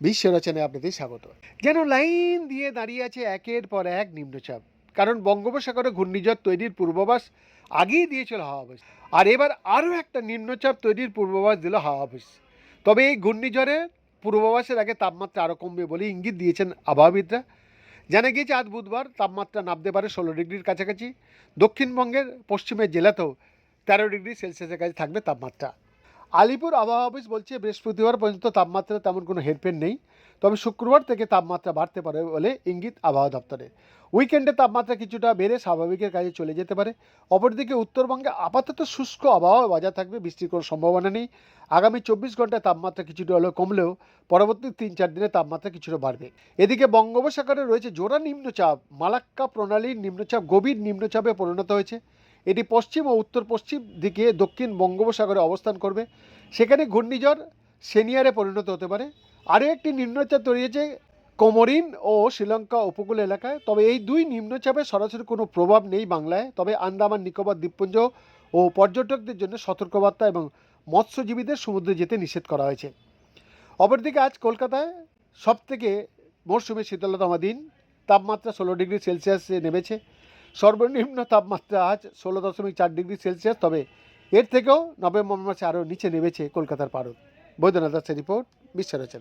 বিশ্ব রচনায় আপনাদের স্বাগত। যেন লাইন দিয়ে দাঁড়িয়ে আছে একের পর এক নিম্নচাপ। কারণ বঙ্গোপসাগরে ঘূর্ণিঝড় তৈরির পূর্বাভাস আগেই দিয়েছিল হাওয়া অফিস আর এবার আরও একটা নিম্নচাপ তৈরির পূর্বাভাস দিল হাওয়া অফিস তবে এই ঘূর্ণিঝড়ের পূর্বাভাসের আগে তাপমাত্রা আরও কমবে বলে ইঙ্গিত দিয়েছেন আবহাওয়াবিদরা। জানা গিয়েছে, আজ বুধবার তাপমাত্রা নামতে পারে ষোলো ডিগ্রির কাছাকাছি। দক্ষিণবঙ্গের পশ্চিমের জেলাতেও তেরো ডিগ্রি সেলসিয়াসের কাছে থাকবে তাপমাত্রা। আলিপুর আবহাওয়া অফিস বলছে, বৃহস্পতিবার পর্যন্ত তাপমাত্রা তেমন কোনো হেরফের নেই, তবে শুক্রবার থেকে তাপমাত্রা বাড়তে পারে বলে ইঙ্গিত আবহাওয়া দপ্তরে। উইকেন্ডে তাপমাত্রা কিছুটা বেড়ে স্বাভাবিকের কাজে চলে যেতে পারে। অপরদিকে উত্তরবঙ্গে আপাতত শুষ্ক আবহাওয়া বজায় থাকবে, বৃষ্টির কোনো সম্ভাবনা নেই। আগামী চব্বিশ ঘন্টায় তাপমাত্রা কিছুটা হলেও কমলেও পরবর্তী তিন চার দিনে তাপমাত্রা কিছুটা বাড়বে। এদিকে বঙ্গোপসাগরে রয়েছে জোড়া নিম্নচাপ, মালাক্কা প্রণালীর নিম্নচাপ, গভীর নিম্নচাপে পরিণত হয়েছে। এটি পশ্চিম ও উত্তর পশ্চিম দিকে দক্ষিণ বঙ্গোপসাগরে অবস্থান করবে। সেখানে ঘূর্ণিঝড় সেনিয়ারে পরিণত হতে পারে। আরও একটি নিম্নচাপ তৈরি হয়েছে কোমরিন ও শ্রীলঙ্কা উপকূল এলাকায়। তবে এই দুই নিম্নচাপে সরাসরি কোনো প্রভাব নেই বাংলায়। তবে আন্দামান, নিকোবর, দ্বীপপুঞ্জ ও পর্যটকদের জন্য সতর্কবার্তা এবং মৎস্যজীবীদের সমুদ্রে যেতে নিষেধ করা হয়েছে। অপরদিকে আজ কলকাতায় সবথেকে মরশুমে শীতলতম দিন। তাপমাত্রা ষোলো ডিগ্রি সেলসিয়াসে নেমেছে। সর্বনিম্ন তাপমাত্রা আজ ষোলো দশমিক চার ডিগ্রি সেলসিয়াস, তবে এর থেকেও নভেম্বর মাসে আরও নিচে নেমেছে কলকাতার পারদ। বৈদ্যনাথ দাসের রিপোর্ট, বিশ্বরচনা।